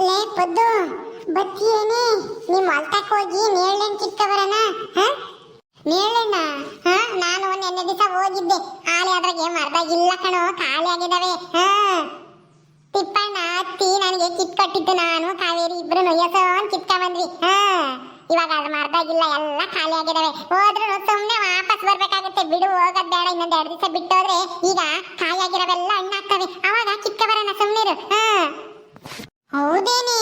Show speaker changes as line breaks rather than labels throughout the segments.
ಲೇ ಪದ್ದು, ಬತ್ತಿಯೇನೆ ನಿಮ್ಮ ಹೊಲ್ತಕ್ ಹೋಗಿ ನೇಳೆಣ್ ಕಿತ್ಕಬರನ ಹ? ನೇಳೆಣ್ಣ ಹ? ನಾನು ನೆನ್ನೆ ದಿವಸ ಹೋಗಿದ್ದೆ. ಆಲೆ ಅದ್ರಾಗೆ ಮರ್ದಾಗಿಲ್ಲ ಕಣೋ, ಖಾಲಿ ಆಗಿದಾವೆ, ಹ? ತಿಪ್ಪಣ್ಣ, ಅತ್ತಿ ನನಗೆ ಕಿತ್ ಕೊಟ್ಟಿದ್ದು ನಾನು, ಕಾವೇರಿ ಇಬ್ರು ನೊಯ್ಯಸೋನ್ ಕಿತ್ಕ ಬಂದ್ವಿ ಹ? ಇವಾಗ ಅದು ಮರ್ದಾಗಿಲ್ಲ ಎಲ್ಲ ಖಾಲಿ ಆಗಿದಾವೆ. ಹೋದ್ರು ಸುಮ್ಮನೆ ವಾಪಸ್ ಬರ್ಬೇಕಾಗುತ್ತೆ. ಬಿಡು, ಹೋಗೋದ್ ಬೇಡ, ಇನ್ನೊಂದ್ ಎರಡು ದಿವಸ ಬಿಟ್ಟೋದ್ರೆ ಈಗ ಖಾಲಿ ಆಗಿರೋವೆಲ್ಲ ಹಣ್ಣಾಗ್ತವೆ. ಅವಾಗ ಕಿತ್ಕ ಬರೋಣ ಇರು ಹ? ಹೌದೇನೆ?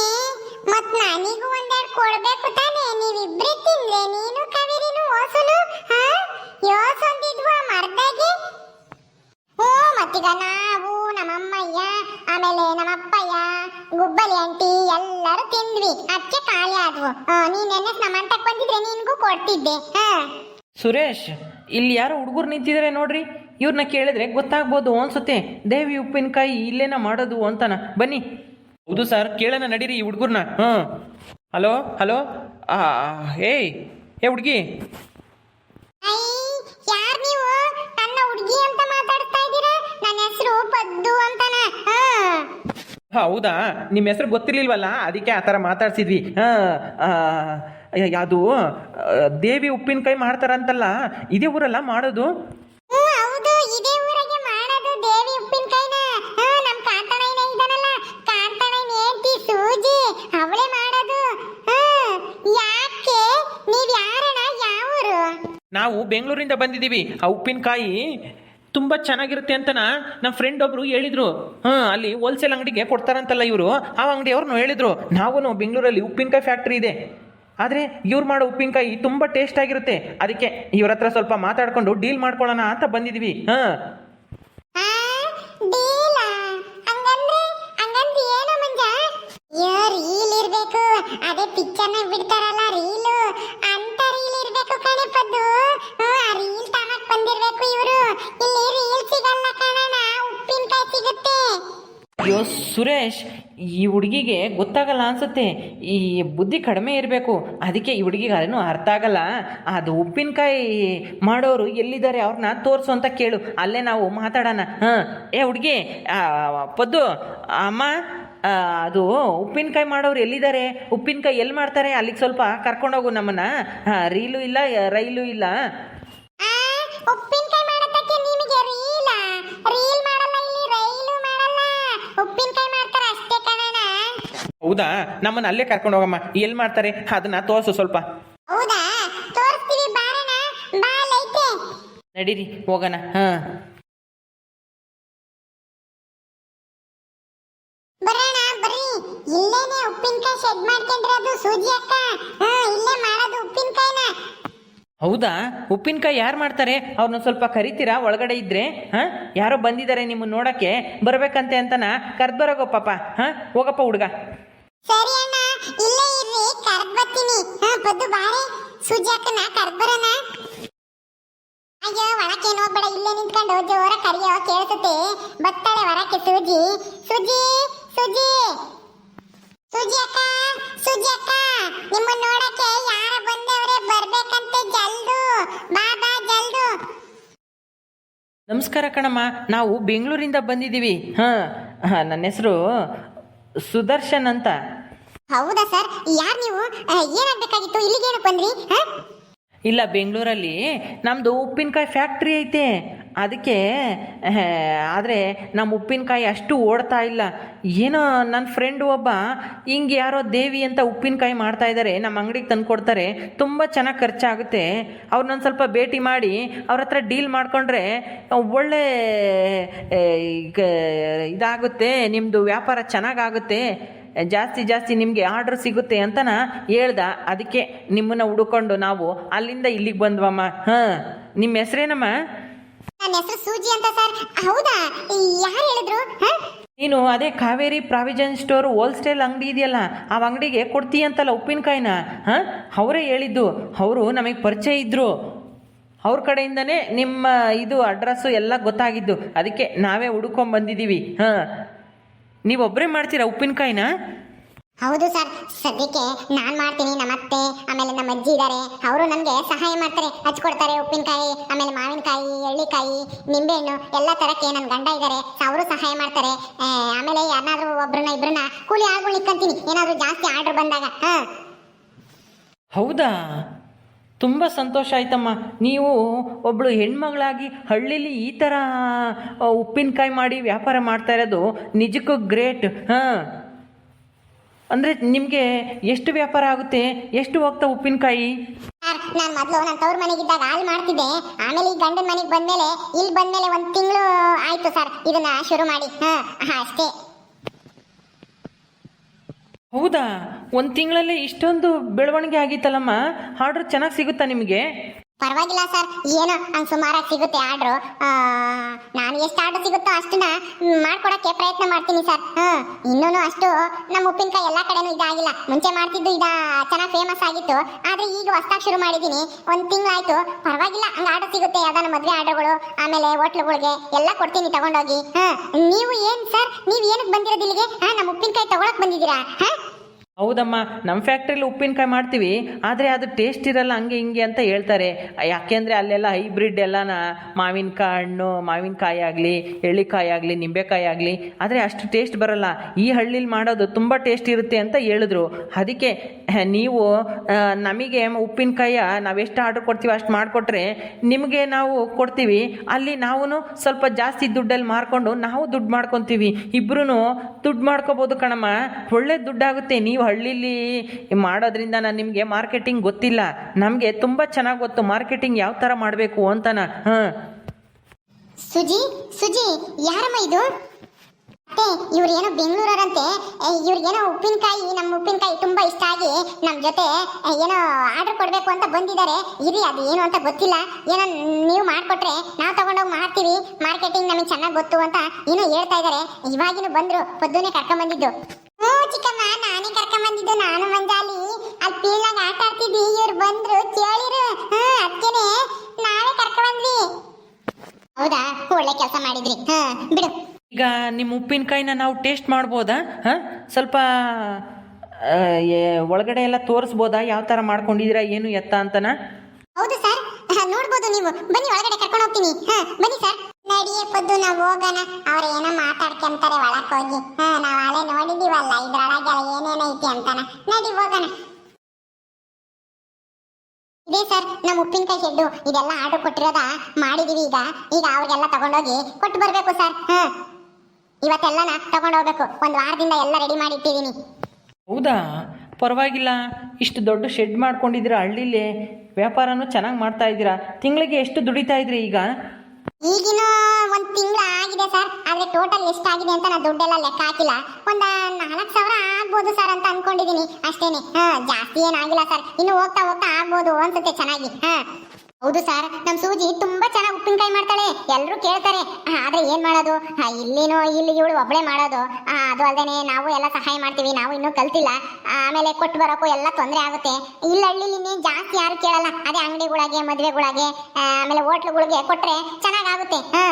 ಮತ್ ನನಗೂ ಒಂದೆರಡು ಕೊಡ್ಬೇಕು ತಾನೆ. ನೀವಿಬ್ರೇ ತಿಂದ್ರೆ ನೀನು ಕಾವೇರಿನು ಓಸುನು ಹಾ? ಯೋಸೊಂದಿದ್ವು ಮರ್ದಾಗೆ? ಹ್ಞೂ, ಮತ್ತೀಗ ನಾವು ನಮ್ಮಮ್ಮಯ್ಯ, ಆಮೇಲೆ ನಮ್ಮಪ್ಪಯ್ಯ, ಗುಬ್ಬಲಿ ಆಂಟಿ ಎಲ್ಲರೂ ತಿಂದ್ವಿ. ಅದಕ್ಕೆ ಖಾಲಿ ಆದ್ವು. ನೀನ್ ನೆನ್ನೆ ನಮ್ಮ ಬಂದಿದ್ರೆ ನಿನ್ಗೂ ಕೊಡ್ತಿದ್ದೆ, ಹಾ?
ಸುರೇಶ್, ಇಲ್ಲಿ ಯಾರು ಹುಡುಗರು ನಿಂತಿದ್ದಾರೆ ನೋಡ್ರಿ. ಇವ್ರನ್ನ ಕೇಳಿದ್ರೆ ಗೊತ್ತಾಗ್ಬೋದು ಅನ್ಸುತ್ತೆ. ದೇವಿ ಉಪ್ಪಿನಕಾಯಿ ಇಲ್ಲೇನ ಮಾಡೋದು ಅಂತಾನ. ಬನ್ನಿ. ಹೌದು ಸರ್ ಕೇಳೋಣ ನಡೀರಿ ಈ ಹುಡುಗರ್ನ. ಹ್ಞೂ ಹಲೋ ಹಲೋ? ಏಯ್ ಏ ಹುಡುಗಿ. ಹೌದಾ? ನಿಮ್ಮ ಹೆಸರು ಗೊತ್ತಿರ್ಲಿಲ್ವಲ್ಲ? ಅದಕ್ಕೆ ಆ ಥರ ಮಾತಾಡ್ಸಿದ್ವಿ. ಹಾಂ ಯಾವುದು ದೇವಿ ಉಪ್ಪಿನಕಾಯಿ ಮಾಡ್ತಾರಂತಲ್ಲ ಇದೇ ಊರಲ್ಲ ಮಾಡೋದು
ಹ್ಮ್, ಹೌದು ಇದೇ ಊರಿಗೆ ಮಾಡೋದು ದೇವಿ ಉಪ್ಪಿನಕಾಯಿನ ನಮ್ ಕಾಂತಣ್ಣಯ್ಯನ ಇದಾನಲ್ಲ ಕಾಂತಣ್ಣಯ್ಯನ ಹೆಂಡ್ತಿ ಸೂಜಿ ಅವಳೇ ಮಾಡೋದು ಹ್ಮ್, ಯಾಕೆ ನೀವ್ ಯಾರಣ್ಣ ಯಾವೂರು
ನಾವು ಬೆಂಗಳೂರಿಂದ ಬಂದಿದ್ದೀವಿ. ಆ ಉಪ್ಪಿನಕಾಯಿ ತುಂಬ ಚೆನ್ನಾಗಿರುತ್ತೆ ಅಂತನ ನಮ್ಮ ಫ್ರೆಂಡ್ ಒಬ್ರು ಹೇಳಿದ್ರು. ಹಾಂ, ಅಲ್ಲಿ ಹೋಲ್ಸೇಲ್ ಅಂಗಡಿಗೆ ಕೊಡ್ತಾರಂತಲ್ಲ ಇವರು. ಆ ಅಂಗಡಿಯವ್ರನ್ನು ಹೇಳಿದ್ರು ನಾವು ಬೆಂಗಳೂರಲ್ಲಿ ಉಪ್ಪಿನಕಾಯಿ ಫ್ಯಾಕ್ಟ್ರಿ ಇದೆ. ಆದರೆ ಇವ್ರು ಮಾಡೋ ಉಪ್ಪಿನಕಾಯಿ ತುಂಬ ಟೇಸ್ಟ್ ಆಗಿರುತ್ತೆ. ಅದಕ್ಕೆ ಇವ್ರ ಹತ್ರ ಸ್ವಲ್ಪ ಮಾತಾಡ್ಕೊಂಡು ಡೀಲ್ ಮಾಡ್ಕೊಳ್ಳೋಣ ಅಂತ ಬಂದಿದ್ವಿ ಹಾಂ.
ಅದೇ ಪಿಕ್ಚರ್ನ ಬಿಡ್ತಾರಲ್ಲ ರೀಲು ರೀಲ್ ಬಂದಿರ್ಬೇಕು ಇವರು. ಇಲ್ಲಿ ರೀಲ್ ಸಿಗಲ್ಲ ಉಪ್ಪಿನಕಾಯಿ ಸಿಗುತ್ತೆ.
ಅಯ್ಯೋ, ಸುರೇಶ್, ಈ ಹುಡುಗಿಗೆ ಗೊತ್ತಾಗಲ್ಲ ಅನ್ಸುತ್ತೆ. ಈ ಬುದ್ಧಿ ಕಡಿಮೆ ಇರಬೇಕು. ಅದಕ್ಕೆ ಈ ಹುಡುಗಿಗೆ ಅದನ್ನು ಅರ್ಥ ಆಗಲ್ಲ. ಅದು ಉಪ್ಪಿನಕಾಯಿ ಮಾಡೋರು ಎಲ್ಲಿದ್ದಾರೆ ಅವ್ರನ್ನ ತೋರಿಸು ಅಂತ ಕೇಳು. ಅಲ್ಲೇ ನಾವು ಮಾತಾಡೋಣ. ಹಾಂ ಏ, ಹುಡುಗಿ ಪದ್ದು, ಅಮ್ಮ ಅದು ಉಪ್ಪಿನಕಾಯಿ ಮಾಡೋರು ಎಲ್ಲಿದ್ದಾರೆ? ಉಪ್ಪಿನಕಾಯಿ ಎಲ್ಲಿ ಮಾಡ್ತಾರೆ? ಅಲ್ಲಿಗೆ ಸ್ವಲ್ಪ ಕರ್ಕೊಂಡೋಗು ನಮ್ಮನ್ನ. ಹಾಂ ರೀಲು ಇಲ್ಲ ರೈಲು ಇಲ್ಲ. ಹೌದಾ? ನಮ್ಮನ್ನ ಅಲ್ಲೇ ಕರ್ಕೊಂಡು ಹೋಗಮ್ಮ ಎಲ್ಲಿ ಮಾಡ್ತಾರೆ? ಅದನ್ನ ತೋರಿಸು ಸ್ವಲ್ಪ. ನಡೀರಿ ಹೋಗೋಣ. ಹಾಂ.
ಬರೋಣ ಬರ್ರಿ. ಇಲ್ಲೇನೆ ಉಪ್ಪಿನಕಾಯಿ ಶೆಡ್ ಮಾಡ್ಕೊಂಡಿರೋದು ಸೂಜಿ ಅಕ್ಕ. ಹಾ ಇಲ್ಲೇ ಮಾಡೋದು ಉಪ್ಪಿನಕಾಯಿನ.
ಹೌದಾ? ಉಪ್ಪಿನಕಾಯಿ ಯಾರು ಮಾಡ್ತಾರೆ? ಅವ್ರನ್ನ ಸ್ವಲ್ಪ ಕರಿತೀರಾ? ಒಳಗಡೆ ಇದ್ರೆ? ಹಾಂ? ಯಾರೋ ಬಂದಿದ್ದಾರೆ ನಿಮ್ಮನ್ನ ನೋಡಕ್ಕೆ? ಬರ್ಬೇಕಂತೆ ಅಂತನ? ಕರ್ದ್ ಬರೋಗೋ ಪಾಪ. ಹಾಂ? ಹೋಗಪ್ಪ ಹುಡುಗ.
ಸರಿ ಅಣ್ಣ ಇಲ್ಲೇ ಇರ್ರಿ. ಕರ್ದ್ ಬರ್ತೀನಿ. ಹಾ ಪದ್ದು ಬಾರೆ. ಸೂಜಿ ಅಕ್ಕನ ಕರ್ದ್ ಬರೋಣ ಅಯ್ಯೋ ಒಳಕ್ಕೇನು ಹೋಗ್ಬೇಡ. ಇಲ್ಲೇ ನಿಂತ್ಕೊಂಡು ಜೋರ ಕರಿಯೋ ಕೇಳ್ತತೆ ಬತ್ತಾಳೆ ಹೊರಕ್ಕೆ ಸೂಜಿ. ಸೂಜಿ ಸೂಜಿ. ಸುಜಿ ಅಕ್ಕ ಸುಜಿ ಅಕ್ಕ ನಿಮ್ಮ ನೋಡಕ್ಕೆ ಯಾರ ಬಂದವ್ರೆ ಬರ್ಬೇಕಂತೆ ಜಲ್ದು. ಬಾ ಬಾ ಜಲ್ದು.
ನಮಸ್ಕಾರ ಕಣಮ್ಮ ನಾವು ಬೆಂಗಳೂರಿಂದ ಬಂದಿದ್ದೀವಿ. ಹಾಂ ಹಾಂ ನನ್ನ ಹೆಸರು ಸುದರ್ಶನ್ ಅಂತ.
ಹೌದಾ ಸರ್? ಯಾರು ನೀವು? ಏನಾಗಬೇಕಾಗಿತ್ತು? ಇಲ್ಲಿಗೇನಕ್ಕೆ ಬಂದ್ರಿ?
ಇಲ್ಲ ಬೆಂಗಳೂರಲ್ಲಿ ನಮ್ಮದು ಉಪ್ಪಿನಕಾಯಿ ಫ್ಯಾಕ್ಟ್ರಿ ಐತೆ. ಅದಕ್ಕೆ ಆದರೆ ನಮ್ಮ ಉಪ್ಪಿನಕಾಯಿ ಅಷ್ಟು ಓಡ್ತಾ ಇಲ್ಲ. ಏನೋ ನನ್ನ ಫ್ರೆಂಡ್ ಒಬ್ಬ ಹಿಂಗೆ ಯಾರೋ ದೇವಿ ಅಂತ ಉಪ್ಪಿನಕಾಯಿ ಮಾಡ್ತಾ ಇದ್ದಾರೆ ನಮ್ಮ ಅಂಗಡಿಗೆ ತಂದು ಕೊಡ್ತಾರೆ, ತುಂಬ ಚೆನ್ನಾಗಿ ಖರ್ಚಾಗುತ್ತೆ. ಅವ್ರನ್ನೊಂದು ಸ್ವಲ್ಪ ಭೇಟಿ ಮಾಡಿ ಅವ್ರ ಹತ್ರ ಡೀಲ್ ಮಾಡಿಕೊಂಡ್ರೆ ಒಳ್ಳೆ ಇದಾಗುತ್ತೆ ನಿಮ್ಮದು ವ್ಯಾಪಾರ ಚೆನ್ನಾಗಾಗುತ್ತೆ, ಜಾಸ್ತಿ ಜಾಸ್ತಿ ನಿಮಗೆ ಆರ್ಡ್ರ್ ಸಿಗುತ್ತೆ ಅಂತನ ಹೇಳ್ದ. ಅದಕ್ಕೆ ನಿಮ್ಮನ್ನು ಹುಡುಕೊಂಡು ನಾವು ಅಲ್ಲಿಂದ ಇಲ್ಲಿಗೆ ಬಂದ್ವಮ್ಮ. ಹಾಂ ನಿಮ್ಮ ಹೆಸ್ರೇನಮ್ಮ?
ನನ್ನ ಹೆಸರು ಸೂಜಿ ಅಂತ ಸರ್. ಹೌದಾ? ಯಾರು ಹೇಳಿದ್ರು?
ನೀನು ಅದೇ ಕಾವೇರಿ ಪ್ರಾವಿಜನ್ ಸ್ಟೋರ್ ಹೋಲ್ಸೇಲ್ ಅಂಗಡಿ ಇದೆಯಲ್ಲ, ಆ ಅಂಗಡಿಗೆ ಕೊಡ್ತೀಯಂತಲ್ಲ ಉಪ್ಪಿನಕಾಯಿನ? ಹಾಂ? ಅವರೇ ಹೇಳಿದ್ದು. ಅವರು ನಮಗೆ ಪರಿಚಯ ಇದ್ದರು ಅವ್ರ ಕಡೆಯಿಂದನೇ ನಿಮ್ಮ ಇದು ಅಡ್ರೆಸ್ಸು ಎಲ್ಲ ಗೊತ್ತಾಗಿದ್ದು. ಅದಕ್ಕೆ ನಾವೇ ಹುಡುಕೊಂಡ್ ಬಂದಿದ್ದೀವಿ. ಹಾಂ? ನೀವೊಬ್ಬರೇ ಮಾಡ್ತೀರಾ ಉಪ್ಪಿನಕಾಯಿನ?
ಹೌದು ಸರ್. ಸದ್ಯಕ್ಕೆ ನಾನ್ ಮಾಡ್ತೀನಿ. ನಮ್ಮ ಅತ್ತೆ, ಆಮೇಲೆ ನಮ್ಮ ಅಜ್ಜಿ ಇದ್ದಾರೆ ಅವರು ನನಗೆ ಸಹಾಯ ಮಾಡ್ತಾರೆ. ಹಚ್ಕೊಡ್ತಾರೆ ಉಪ್ಪಿನಕಾಯಿ, ಆಮೇಲೆ ಮಾವಿನಕಾಯಿ, ಎಳ್ಳಿಕಾಯಿ, ನಿಂಬೆಹಣ್ಣು ಎಲ್ಲ ತರಕ್ಕೆ ನನ್ನ ಗಂಡ ಇದ್ದಾರೆ ಅವರು ಸಹಾಯ ಮಾಡ್ತಾರೆ. ಆಮೇಲೆ ಯಾರನ್ನಾದ್ರೂ ಒಬ್ರನ್ನ ಇಬ್ಬರನ್ನ ಕೂಲಿ ಆಳ್ಗಳು ಏನಾದ್ರೂ ಜಾಸ್ತಿ ಆರ್ಡರ್ ಬಂದಾಗ. ಹಾ.
ಹೌದಾ? ತುಂಬ ಸಂತೋಷ ಆಯ್ತಮ್ಮ. ನೀವು ಒಬ್ಬಳು ಹೆಣ್ಮಗಳಾಗಿ ಹಳ್ಳಿಲಿ ಈ ಥರ ಉಪ್ಪಿನಕಾಯಿ ಮಾಡಿ ವ್ಯಾಪಾರ ಮಾಡ್ತಾ ಇರೋದು ನಿಜಕ್ಕೂ ಗ್ರೇಟ್. ಹಾಂ. ಅಂದರೆ ನಿಮಗೆ ಎಷ್ಟು ವ್ಯಾಪಾರ ಆಗುತ್ತೆ ಎಷ್ಟು ಹೋಗ್ತಾ ಉಪ್ಪಿನಕಾಯಿ?
ನಾನು ಮೊದಲು ನನ್ನ ತವ್ರ ಮನೆಗಿದ್ದಾಗ ಹಾಲು ಮಾಡ್ತಿದ್ದೆ. ಆಮೇಲೆ ಈ ಗಂಡನ ಮನೆಗೆ ಬಂದ್ಮೇಲೆ ಇಲ್ಲಿ ಬಂದ್ಮೇಲೆ ಒಂದು ತಿಂಗಳು ಆಯ್ತು ಸರ್ ಇದನ್ನ ಶುರು ಮಾಡಿ. ಹಾ ಅಷ್ಟೇ.
ಹೌದಾ? ಒಂದು ತಿಂಗಳಲ್ಲಿ ಇಷ್ಟೊಂದು ಬೆಳವಣಿಗೆ ಆಗಿತ್ತಲ್ಲಮ್ಮ? ಆರ್ಡರ್ ಚೆನ್ನಾಗಿ ಸಿಗುತ್ತಾ ನಿಮಗೆ?
ಪರವಾಗಿಲ್ಲ ಸರ್ ಏನು, ಹಂಗೆ ಸುಮಾರಾಗಿ ಸಿಗುತ್ತೆ ಆರ್ಡ್ರು. ನಾನು ಎಷ್ಟು ಆರ್ಡ್ರ್ ಸಿಗುತ್ತೋ ಅಷ್ಟನ್ನ ಮಾಡ್ಕೊಡಕ್ಕೆ ಪ್ರಯತ್ನ ಮಾಡ್ತೀನಿ ಸರ್ ಹ್ಞೂ ಇನ್ನೂ ಅಷ್ಟು ನಮ್ಮ ಉಪ್ಪಿನಕಾಯಿ ಎಲ್ಲ ಕಡೆನೂ ಇದಾಗಿಲ್ಲ. ಮುಂಚೆ ಮಾಡ್ತಿದ್ದು ಇದ, ಚೆನ್ನಾಗಿ ಫೇಮಸ್ ಆಗಿತ್ತು. ಆದರೆ ಈಗ ಹೊಸ್ದಾಗಿ ಶುರು ಮಾಡಿದ್ದೀನಿ ಒಂದು ತಿಂಗಳಾಯ್ತು. ಪರವಾಗಿಲ್ಲ, ಹಂಗೆ ಆರ್ಡರ್ ಸಿಗುತ್ತೆ. ಯಾವ್ದಾನ ಮದುವೆ ಆರ್ಡರ್ಗಳು, ಆಮೇಲೆ ಹೋಟ್ಲುಗಳಿಗೆ ಎಲ್ಲ ಕೊಡ್ತೀನಿ ತಗೊಂಡೋಗಿ. ಹಾಂ ನೀವು ಏನು ಸರ್ ನೀವು ಏನಕ್ಕೆ ಬಂದಿರೋದು ಇಲ್ಲಿಗೆ? ಹಾಂ ನಮ್ಮ ಉಪ್ಪಿನಕಾಯಿ ತಗೊಳಕ್ ಬಂದಿದ್ದೀರಾ? ಹಾಂ?
ಹೌದಮ್ಮ ನಮ್ಮ ಫ್ಯಾಕ್ಟ್ರಿಲಿ ಉಪ್ಪಿನಕಾಯಿ ಮಾಡ್ತೀವಿ, ಆದರೆ ಅದು ಟೇಸ್ಟ್ ಇರಲ್ಲ, ಹಂಗೆ ಹಿಂಗೆ ಅಂತ ಹೇಳ್ತಾರೆ. ಯಾಕೆಂದರೆ ಅಲ್ಲೆಲ್ಲ ಹೈಬ್ರಿಡ್ ಎಲ್ಲನ ಮಾವಿನಕಾಯಿ ಹಣ್ಣು, ಮಾವಿನಕಾಯಿ ಆಗಲಿ, ಎಳ್ಳಿಕಾಯಿ ಆಗಲಿ, ನಿಂಬೆಕಾಯಿ ಆಗಲಿ, ಆದರೆ ಅಷ್ಟು ಟೇಸ್ಟ್ ಬರಲ್ಲ. ಈ ಹಳ್ಳಿಲಿ ಮಾಡೋದು ತುಂಬ ಟೇಸ್ಟ್ ಇರುತ್ತೆ ಅಂತ ಹೇಳಿದ್ರು. ಅದಕ್ಕೆ ನೀವು ನಮಗೆ ಉಪ್ಪಿನಕಾಯಿ ನಾವೆಷ್ಟು ಆರ್ಡ್ರ್ ಕೊಡ್ತೀವಿ ಅಷ್ಟು ಮಾಡಿಕೊಟ್ರೆ, ನಿಮಗೆ ನಾವು ಕೊಡ್ತೀವಿ. ಅಲ್ಲಿ ನಾವು ಸ್ವಲ್ಪ ಜಾಸ್ತಿ ದುಡ್ಡಲ್ಲಿ ಮಾರ್ಕೊಂಡು ನಾವು ದುಡ್ಡು ಮಾಡ್ಕೊತೀವಿ. ಇಬ್ಬರೂ ದುಡ್ಡು ಮಾಡ್ಕೋಬೋದು ಕಣಮ್ಮ. ಒಳ್ಳೆ ದುಡ್ಡಾಗುತ್ತೆ. ನೀವು ಹಳ್ಳಿಲಿ ಮಾಡೋದ್ರಿಂದ ನಾನು ನಿಮಗೆ ಮಾರ್ಕೆಟಿಂಗ್ ಗೊತ್ತಿಲ್ಲ. ನಮಗೆ ತುಂಬ ಚೆನ್ನಾಗಿ ಗೊತ್ತು ಮಾರ್ಕೆಟಿಂಗ್ ಯಾವ ಥರ ಮಾಡಬೇಕು ಅಂತನ ಹಾಂ.
ಸುಜಿ ಸುಜಿ, ಯಾರಮ್ಮ ಇದು? ಇವ್ರು ಏನೋ ಬೆಂಗಳೂರವರಂತೆ. ಇವ್ರಿಗೇನೋ ಉಪ್ಪಿನಕಾಯಿ ನಮ್ಮ ಉಪ್ಪಿನಕಾಯಿ ತುಂಬಾ ಇಷ್ಟ ಆಗಿ ನಮ್ಮ ಜೊತೆ ಏನೋ ಆರ್ಡರ್ ಕೊಡಬೇಕು ಅಂತ ಬಂದಿದ್ದಾರೆ. ಇರಿ ಅದು ಏನು ಅಂತ ಗೊತ್ತಿಲ್ಲ. ಏನೋ ನೀವು ಮಾಡಿಕೊಟ್ರೆ ನಾವು ತಗೊಂಡೋಗಿ ಮಾಡ್ತೀವಿ ಮಾರ್ಕೆಟಿಂಗ್ ನಮಗೆ ಚೆನ್ನಾಗಿ ಗೊತ್ತು ಅಂತ ಏನೋ ಹೇಳ್ತಾ ಇದ್ದಾರೆ ಇವಾಗಿನೂ ಬಂದರು, ಪೊದ್ದುನೇ ಕರ್ಕೊಂಡ್ ಬಂದಿದ್ದು ಹ್ಞೂ ಚಿಕ್ಕಮ್ಮ ನಾನೇ ಕರ್ಕೊಂಡ್ ಬಂದಿದ್ದು ನಾನು ಮಂಜಾಲಿ. ಅಲ್ಲಿ ಪೀಳ್ನಾಗ ಆಟ ಆಡ್ತಿದ್ವಿ ಇವ್ರು ಬಂದ್ರು ಕೇಳಿರು. ಹ್ಞೂ ಅದಕ್ಕೇನೆ ನಾವೇ ಕರ್ಕೊಂಡ್ ಬಂದ್ವಿ. ಹೌದಾ? ಒಳ್ಳೆ ಕೆಲಸ ಮಾಡಿದ್ರಿ. ಹಾ ಬಿಡು.
ಈಗ ನಿಮ್ಮ ಉಪ್ಪಿನಕಾಯಿನ ನಾವು ಟೇಸ್ಟ್ ಮಾಡ್ಬೋದಾ? ಹಾಂ? ಸ್ವಲ್ಪ ಆ, ಏ- ಒಳಗಡೆ ಎಲ್ಲ ತೋರಿಸ್ಬೋದಾ? ಯಾವ ಥರ ಮಾಡ್ಕೊಂಡಿದೀರಾ ಏನು ಎತ್ತ ಅಂತನಾ?
ಹೌದು ಸರ್. ಹಾ, ನೋಡ್ಬೋದು ನೀವು. ಬನ್ನಿ ಒಳಗಡೆ ಕರ್ಕೊಂಡು ಹೋಗ್ತೀನಿ. ಹಾ ಬನ್ನಿ ಸರ್. ನಡಿಯೇ ಪದ್ದು ನಾವು ಹೋಗೋಣ. ಅವ್ರು ಏನೋ ಮಾತಾಡ್ಕೊಂತಾರೆ, ಒಳಕ್ ಹೋಗಿ. ಹಾ, ನಾವು ಅಲೆ ನೋಡಿದೀವಲ್ಲ, ಇದ್ರೊಳಗೆಲ್ಲ ಏನೇನೈತಿ ಅಂತಾನ. ನಡಿ ಹೋಗೋಣ. ಇದೇ ಸರ್, ನಮ್ಮ ಉಪ್ಪಿನಕಾಯಿ ಶೆಡ್ಡು. ಇದೆಲ್ಲ ಆರ್ಡರ್ ಕೊಟ್ಟಿರೋದ? ಮಾಡಿದೀವಿ ಈಗ. ಈಗ ಅವ್ರಿಗೆಲ್ಲ ತಗೊಂಡೋಗಿ ಕೊಟ್ಟು ಬರಬೇಕು ಸರ್. ಹಾ. ಇವತ್ತೆಲ್ಲನ ತಗೊಂಡೋಗ್ಬೇಕು ಒಂದು ವಾರದಿಂದ ಎಲ್ಲ ರೆಡಿ ಮಾಡಿ ಇಟ್ಟಿದ್ದೀನಿ
ಹೌದಾ? ಪರವಾಗಿಲ್ಲ. ಇಷ್ಟು ದೊಡ್ಡ ಶೆಡ್ ಮಾಡ್ಕೊಂಡಿದ್ದೀರಾ ಹಳ್ಳಿಲಿ? ವ್ಯಾಪಾರನೂ ಚೆನ್ನಾಗಿ ಮಾಡ್ತಾ ಇದ್ದೀರಾ? ತಿಂಗಳಿಗೆ ಎಷ್ಟು ದುಡಿತಾ ಇದ್ರಿ ಈಗ?
ಈಗಿನ ಒಂದ್ ತಿಂಗಳ ಆಗಿದೆ ಸರ್. ಆದ್ರೆ ಟೋಟಲ್ ಎಷ್ಟಾಗಿದೆ ಅಂತ ನಾನು ದುಡ್ಡೆಲ್ಲ ಲೆಕ್ಕ ಹಾಕಿಲ್ಲ. ಒಂದ್ ನಾಲ್ಕು ಸಾವಿರ ಆಗ್ಬೋದು ಸರ್ ಅಂತ ಅನ್ಕೊಂಡಿದೀನಿ. ಅಷ್ಟೇನೆ. ಹಾ, ಜಾಸ್ತಿ ಏನಾಗಿಲ್ಲ ಸರ್. ಇನ್ನು ಹೋಗ್ತಾ ಹೋಗ್ತಾ ಆಗ್ಬೋದು ಅನ್ಸುತ್ತೆ ಚೆನ್ನಾಗಿ. ಹಾ. ಹೌದು ಸರ್ ನಮ್ ಸೂಜಿ ತುಂಬಾ ಚೆನ್ನಾಗಿ ಉಪ್ಪಿನಕಾಯಿ ಮಾಡ್ತಾಳೆ. ಎಲ್ಲರೂ ಕೇಳ್ತಾರೆ ಆದ್ರೆ ಏನ್ ಮಾಡೋದು? ಇಲ್ಲಿನೋ ಇಲ್ಲಿ ಇವಳು ಒಬ್ಳೆ ಮಾಡೋದು. ಅದು ಅಲ್ದೇನೆ ನಾವು ಎಲ್ಲ ಸಹಾಯ ಮಾಡ್ತೀವಿ, ನಾವು ಇನ್ನೂ ಕಲ್ತಿಲ್ಲ. ಆಮೇಲೆ ಕೊಟ್ಟು ಬರೋಕ್ಕೂ ಎಲ್ಲ ತೊಂದರೆ ಆಗುತ್ತೆ. ಇಲ್ಲಿ ಹಳ್ಳಿಲಿ ಇನ್ನೇನ್ ಜಾಸ್ತಿ ಯಾರು ಕೇಳಲ್ಲ. ಅದೇ ಅಂಗಡಿಗಳಿಗೆ, ಮದುವೆಗಳಿಗೆ ಆಮೇಲೆ ಹೋಟ್ಲುಗಳಿಗೆ ಕೊಟ್ರೆ ಚೆನ್ನಾಗಾಗುತ್ತೆ ಹಾ.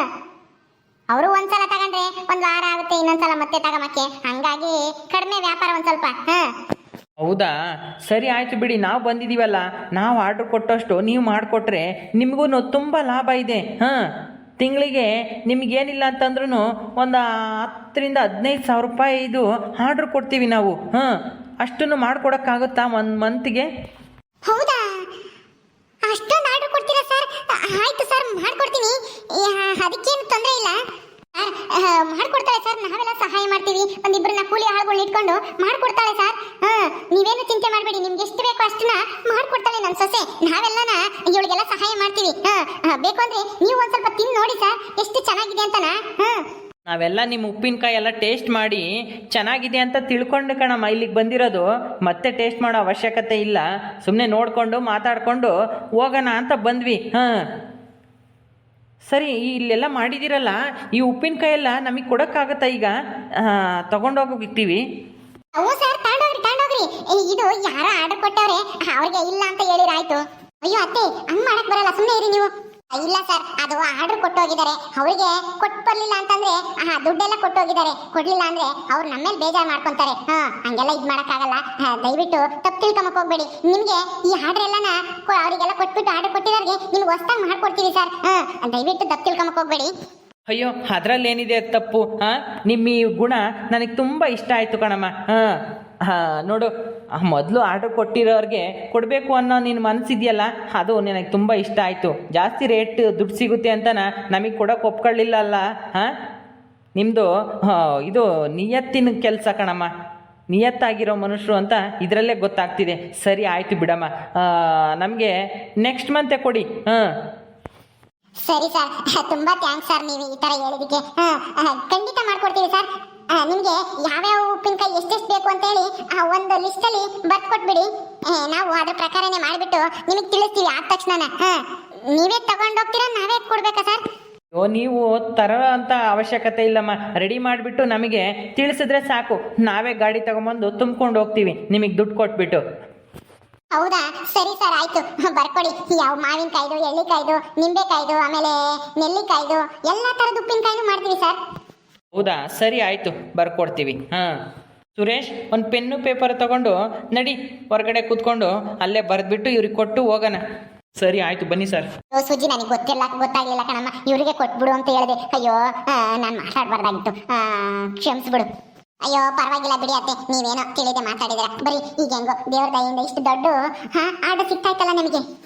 ಅವರು ಒಂದ್ಸಲ ತಗೊಂಡ್ರೆ ಒಂದ್ ವಾರ ಆಗುತ್ತೆ, ಇನ್ನೊಂದ್ಸಲ ಮತ್ತೆ ತಗೊಂಬಕ್ಕೆ ಹಂಗಾಗಿ ಕಡಿಮೆ ವ್ಯಾಪಾರ ಒಂದ್ ಸ್ವಲ್ಪ. ಹಾ.
ಹೌದಾ? ಸರಿ ಆಯಿತು ಬಿಡಿ, ನಾವು ಬಂದಿದ್ದೀವಲ್ಲ ನಾವು ಆರ್ಡ್ರ್ ಕೊಟ್ಟಷ್ಟು ನೀವು ಮಾಡಿಕೊಟ್ರೆ ನಿಮಗೂ ತುಂಬ ಲಾಭ ಇದೆ, ಹಾಂ? ತಿಂಗಳಿಗೆ ನಿಮಗೇನಿಲ್ಲ ಅಂತಂದ್ರೂ ಒಂದು ಹತ್ತರಿಂದ ಹದಿನೈದು ಸಾವಿರ ರೂಪಾಯಿ ಇದು ಆರ್ಡ್ರ್ ಕೊಡ್ತೀವಿ ನಾವು, ಹಾಂ? ಅಷ್ಟನ್ನು ಮಾಡ್ಕೊಡೋಕ್ಕಾಗುತ್ತಾ ಒಂದು ಮಂತ್ಗೆ
ಹೌದಾ? ಅಷ್ಟೊಂದು ಆರ್ಡರ್ ಕೊಡ್ತೀರಾ ಸರ್ ಆಯ್ತು ಸರ್ ಮಾಡ್ಕೊಡ್ತೀನಿ. ಅದಕ್ಕೇನು ತೊಂದರೆ ಇಲ್ಲ. ಮಾಡ್ಕೊಡ್ತಾಳೆ ಸರ್ ನಾವೆಲ್ಲ ಸಹಾಯ ಮಾಡ್ತೀವಿ. ಒಂದಿಬ್ಬರನ್ನ ಕೂಲಿ ಆಳುಗಳನ್ನ ಇಟ್ಕೊಂಡು ಮಾಡ್ಕೊಡ್ತಾಳೆ ಸರ್ ಹಾ ನೀವೇನು ಚಿಂತೆ ಮಾಡಬೇಡಿ ನಿಮ್ಗೆ ಬೇಕೋ ಮಾಡ್ಕೊಡ್ತಾಳೆ ನನ್ನ ಸೊಸೆ. ನಾವೆಲ್ಲನ ಇವಳಿಗೆಲ್ಲ ಸಹಾಯ ಮಾಡ್ತೀವಿ. ಬೇಕು ಅಂದ್ರೆ ನೀವು ಒಂದ್ ಸ್ವಲ್ಪ ತಿನ್ ನೋಡಿ ಸರ್. ಎಷ್ಟು ಚೆನ್ನಾಗಿದೆ ಅಂತನಾ?
ನಾವೆಲ್ಲ ನಿಮ್ಮ ಉಪ್ಪಿನಕಾಯಿ ಎಲ್ಲ ಟೇಸ್ಟ್ ಮಾಡಿ ಚೆನ್ನಾಗಿದೆ ಅಂತ ತಿಳ್ಕೊಂಡು ಕಣಮ್ಮ ಇಲ್ಲಿಗೆ ಬಂದಿರೋದು. ಮತ್ತೆ ಟೇಸ್ಟ್ ಮಾಡೋ ಅವಶ್ಯಕತೆ ಇಲ್ಲ. ಸುಮ್ಮನೆ ನೋಡಿಕೊಂಡು ಮಾತಾಡಿಕೊಂಡು ಹೋಗೋಣ ಅಂತ ಬಂದ್ವಿ. ಹಾಂ. ಸರಿ ಇಲ್ಲೆಲ್ಲ ಮಾಡಿದ್ದೀರಲ್ಲ ಈ ಉಪ್ಪಿನಕಾಯಿ ಎಲ್ಲ ನಮಗೆ ಕೊಡೋಕ್ಕಾಗತ್ತಾ ಈಗ? ತಗೊಂಡೋಗಿರ್ತೀವಿ
ಹ್ಞೂ ಸರ್ ತಗೊಂಡೋಗ್ರಿ ತಗೊಂಡೋಗ್ರಿ ಏ, ಇದು ಯಾರೋ ಆರ್ಡರ್ ಕೊಟ್ಟವ್ರೆ? ಅವ್ರಿಗೆ ಇಲ್ಲ ಅಂತ ಹೇಳಿರಾಯ್ತು. ಅಯ್ಯೋ ಅತ್ತೆ, ಹಂಗ್ ಮಾಡಕ್ ಬರಲ್ಲ ಸುಮ್ಮನೆ ಇರಿ ನೀವು. ಇಲ್ಲ ಸರ್, ಅದು ಆರ್ಡರ್ ಕೊಟ್ಟೋಗಿದ್ದಾರೆ. ಅವರಿಗೆ ಕೊಟ್ಟು ಬರ್ಲಿಲ್ಲ ಅಂತಂದ್ರೆ ಹಾ ದುಡ್ಡೆಲ್ಲ ಕೊಟ್ಟೋಗಿದ್ದಾರೆ. ಕೊಡ್ಲಿಲ್ಲ ಅಂದ್ರೆ ಅವ್ರು ನಮ್ಮ ಮೇಲೆ ಬೇಜಾರು ಮಾಡ್ಕೊಂತಾರೆ. ಹಾ, ಹಂಗೆಲ್ಲ ಇದ್ ಮಾಡಕ್ಕಾಗಲ್ಲ. ದಯವಿಟ್ಟು ತಪ್ಪು ತಿಳ್ಕೊಂಬಕ್ ಹೋಗ್ಬೇಡಿ. ನಿಮ್ಗೆ ಈ ಆರ್ಡರ್ ಎಲ್ಲನ ಅವರಿಗೆಲ್ಲ ಕೊಟ್ಬಿಟ್ಟು ಆರ್ಡರ್ ಕೊಟ್ಟಿರೋರಿಗೆ ನಿಮ್ಗೆ ಹೊಸ್ದಾಗಿ ಮಾಡ್ಕೊಡ್ತೀವಿ ಸರ್. ಹಾ, ದಯವಿಟ್ಟು ತಪ್ಪು ತಿಳ್ಕೊಂಬಕ್ ಹೋಗ್ಬೇಡಿ.
ಅಯ್ಯೋ, ಅದರಲ್ಲೇನಿದೆ ತಪ್ಪು? ಹಾಂ ನಿಮ್ಮ ಈ ಗುಣ ನನಗೆ ತುಂಬಾ ಇಷ್ಟ ಆಯ್ತು ಕಣಮ್ಮ. ಹಾಂ. ನೋಡು ಮೊದಲು ಆರ್ಡರ್ ಕೊಟ್ಟಿರೋರಿಗೆ ಕೊಡಬೇಕು ಅನ್ನೋ ನಿನ್ನ ಮನಸ್ಸಿದೆಯಲ್ಲ ಅದು ನನಗೆ ತುಂಬ ಇಷ್ಟ ಆಯಿತು. ಜಾಸ್ತಿ ರೇಟ್ ದುಡ್ಡು ಸಿಗುತ್ತೆ ಅಂತನ ನಮಗೆ ಕೊಡೋಕೆ ಒಪ್ಕೊಳ್ಳಿಲ್ಲ ಅಲ್ಲ ಹಾಂ ನಿಮ್ಮದು ಇದು ನಿಯತ್ತಿನ ಕೆಲಸ ಕಣಮ್ಮ. ನಿಯತ್ತಾಗಿರೋ ಮನುಷ್ಯರು ಅಂತ ಇದರಲ್ಲೇ ಗೊತ್ತಾಗ್ತಿದೆ. ಸರಿ, ಆಯಿತು ಬಿಡಮ್ಮ. ನಮಗೆ ನೆಕ್ಸ್ಟ್ ಮಂತೆ ಕೊಡಿ, ಹಾಂ?
ಸರಿ ಸರ್, ತುಂಬಾ ಥ್ಯಾಂಕ್ಸ್ ಸರ್ ನೀವು ಈ ತರ ಹೇಳಿದಕ್ಕೆ ಖಂಡಿತ ಮಾಡ್ಕೊಡ್ತೀವಿ ಸರ್. ನಿಮ್ಗೆ ಯಾವ್ಯಾವ ಉಪ್ಪಿನಕಾಯಿ ಎಷ್ಟೆಷ್ಟು ಬೇಕು ಅಂತ ಹೇಳಿ ಆ ಒಂದು ಲಿಸ್ಟಲ್ಲಿ ಅಲ್ಲಿ ಬರ್ದ್ ಕೊಟ್ಬಿಡಿ ನಾವು ಅದ್ರ ಪ್ರಕಾರನೇ ಮಾಡಿಬಿಟ್ಟು ನಿಮಗೆ ತಿಳಿಸ್ತೀವಿ ಆದ ತಕ್ಷಣ ನೀವೇ ತಗೊಂಡೋಗ್ತೀರಾ ನಾವೇ ಕೊಡ್ಬೇಕಾ ಸರ್?
ಓ ನೀವು ತರೋ ಅಂತ ಅವಶ್ಯಕತೆ ಇಲ್ಲಮ್ಮ. ರೆಡಿ ಮಾಡಿಬಿಟ್ಟು ನಮಗೆ ತಿಳಿಸಿದ್ರೆ ಸಾಕು. ನಾವೇ ಗಾಡಿ ತಗೊಂಬಂದು ತುಂಬ್ಕೊಂಡು ಹೋಗ್ತೀವಿ. ನಿಮಗೆ ದುಡ್ಡು ಕೊಟ್ಬಿಟ್ಟು.
ಹೌದಾ? ಸರಿ ಸರ್ ಆಯ್ತು. ಬರ್ಕೊಡಿ. ಯಾವ ಮಾವಿನಕಾಯ್ದು ಎಳ್ಳಿಕಾಯ್ದು ನಿಂಬೆಕಾಯ್ದು ಆಮೇಲೆ ನೆಲ್ಲಿಕಾಯ್ದು ಎಲ್ಲ ತರದ ಉಪ್ಪಿನಕಾಯಿನೂ ಮಾಡ್ತೀವಿ ಸರ್.
ಹೌದಾ? ಸರಿ ಆಯಿತು, ಬರ್ಕೊಡ್ತೀವಿ. ಹಾಂ. ಸುರೇಶ್, ಒಂದು ಪೆನ್ನು ಪೇಪರ್ ತಗೊಂಡು ನಡಿ, ಹೊರಗಡೆ ಕೂತ್ಕೊಂಡು ಅಲ್ಲೇ ಬರೆದ್ಬಿಟ್ಟು ಇವ್ರಿಗೆ ಕೊಟ್ಟು ಹೋಗೋಣ. ಸರಿ ಆಯ್ತು, ಬನ್ನಿ ಸರ್.
ಸುಜಿ, ನನಗೆ ಗೊತ್ತಿಲ್ಲ, ಗೊತ್ತಾಗ್ಲಿಲ್ಲ ಕಣಮ್ಮ. ಇವರಿಗೆ ಕೊಟ್ಬಿಡು ಅಂತ ಹೇಳಿದೆ. ಅಯ್ಯೋ ನಾನು ಮಾತಾಡ್ಬಾರ್ದಾಗಿತ್ತು. ಕ್ಷಮಿಸ್ಬಿಡು. ಅಯ್ಯೋ, ಪರವಾಗಿಲ್ಲ ಬಿಡಿ ಅತ್ತೆ. ನೀವೇನೋ ತಿಳಿದೆ ಮಾತಾಡಿದ್ರ ಬರೀ ಈಗ ಹೆಂಗೋ ದೇವ್ರ ದಯಿಂದ ಇಷ್ಟು ದೊಡ್ಡ, ಹಾ, ಆರ್ಡರ್ ಸಿಗ್ತಾಯ್ತಲ್ಲ ನಮಗೆ?